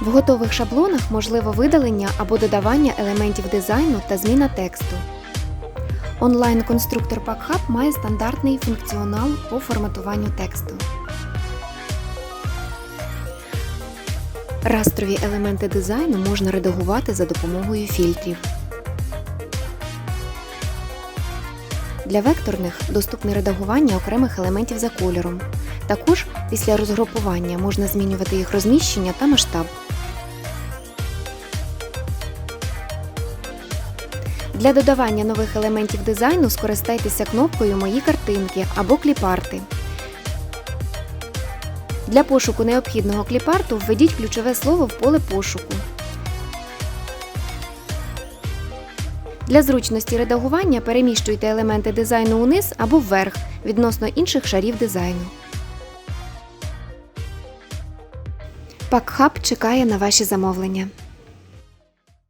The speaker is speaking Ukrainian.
В готових шаблонах можливо видалення або додавання елементів дизайну та зміна тексту. Онлайн-конструктор PackHub має стандартний функціонал по форматуванню тексту. Растрові елементи дизайну можна редагувати за допомогою фільтрів. Для векторних доступне редагування окремих елементів за кольором. Також після розгрупування можна змінювати їх розміщення та масштаб. Для додавання нових елементів дизайну скористайтеся кнопкою Мої картинки або кліпарти. Для пошуку необхідного кліпарту введіть ключове слово в поле пошуку. Для зручності редагування переміщуйте елементи дизайну униз або вверх відносно інших шарів дизайну. PackHub чекає на ваші замовлення.